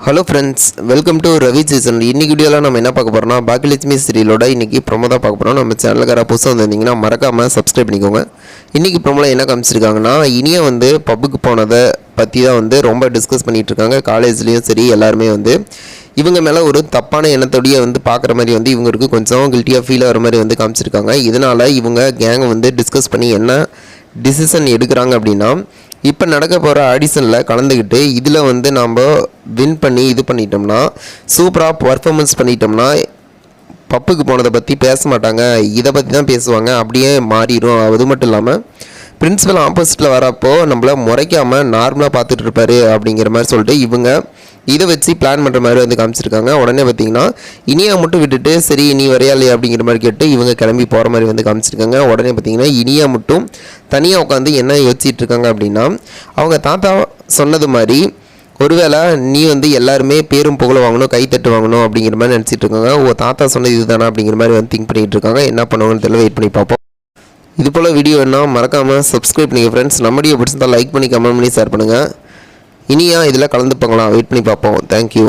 Hello friends welcome to Ravi season இன்னைக்கு வீடியோவில் நம்ம என்ன பார்க்க போகிறோம்னா பாக்கியலட்சுமி சீரியலோட இன்னைக்கு ப்ரொமோ தான் பார்க்க போகிறோம் நம்ம சேனலுக்கார புதுசாக வந்திருந்தீங்கன்னா மறக்காமல் சப்ஸ்கிரைப் பண்ணிக்கோங்க. இன்றைக்கி ப்ரொமோவில் என்ன காமிச்சிருக்காங்கன்னா இனிய வந்து பப்புக்கு போனதை பற்றி தான் வந்து ரொம்ப டிஸ்கஸ் பண்ணிகிட்டு இருக்காங்க. காலேஜ்லேயும் சரி எல்லாருமே வந்து. இவங்க மேலே ஒரு தப்பான எண்ணத்தோடய வந்து பார்க்குற மாதிரி வந்து இவங்களுக்கு கொஞ்சம் கில்ட்டியாக ஃபீல் ஆகிற மாதிரி வந்து காமிச்சிருக்காங்க. இதனால் இவங்க கேங்கை வந்து டிஸ்கஸ் பண்ணி என்ன டிசிஷன் எடுக்கிறாங்க அப்படின்னா இப்போ நடக்க போகிற ஆடிஷனில் கலந்துக்கிட்டு இதில் வந்து நாம் வின் பண்ணி இது பண்ணிட்டோம்னா சூப்பராக பர்ஃபார்மன்ஸ் பண்ணிட்டோம்னா பப்புக்கு போனதை பற்றி பேச மாட்டாங்க. இதை பற்றி தான் பேசுவாங்க. அப்படியே மாறிடும். அது மட்டும் இல்லாமல் பிரின்ஸிபல் ஆப்போசிட்டில் வரப்போ நம்மளை முறைக்காமல் நார்மலாக பார்த்துட்டு இருப்பாரு அப்படிங்கிற மாதிரி சொல்லிட்டு இவங்க இதை வச்சு பிளான் பண்ணுற மாதிரி வந்து காமிச்சிருக்காங்க. உடனே பார்த்தீங்கன்னா இனியா மட்டும் விட்டுட்டு சரி நீ வரையா அப்படிங்கிற மாதிரி கேட்டு இவங்க கிளம்பி போகிற மாதிரி வந்து காமிச்சிருக்காங்க. உடனே பார்த்தீங்கன்னா இனியா மட்டும் தனியாக உட்காந்து என்ன யோசிச்சுட்டு இருக்காங்க அப்படின்னா அவங்க தாத்தா சொன்னது மாதிரி ஒருவேளை நீ வந்து எல்லாருமே பேரும் புகழ வாங்கணும் கைத்தட்டு வாங்கணும் அப்படிங்கிற மாதிரி நினச்சிட்டு இருக்காங்க. ஓ தாத்தா சொன்னது இதுதானா அப்படிங்கிற மாதிரி வந்து திங்க் பண்ணிகிட்டு இருக்காங்க. என்ன பண்ணுவாங்கன்னு தெரியல வெயிட் பண்ணி பார்ப்போம். இது போல் வீடியோ என்ன மறக்காமல் சப்ஸ்கிரைப் பண்ணிங்க ஃப்ரெண்ட்ஸ் நம்ம வீடியோ லைக் பண்ணி கமெண்ட் பண்ணி ஷேர் பண்ணுங்கள் இனியா இதில் கலந்துப்பாங்களா வெயிட் பண்ணி பார்ப்போம். தேங்க்யூ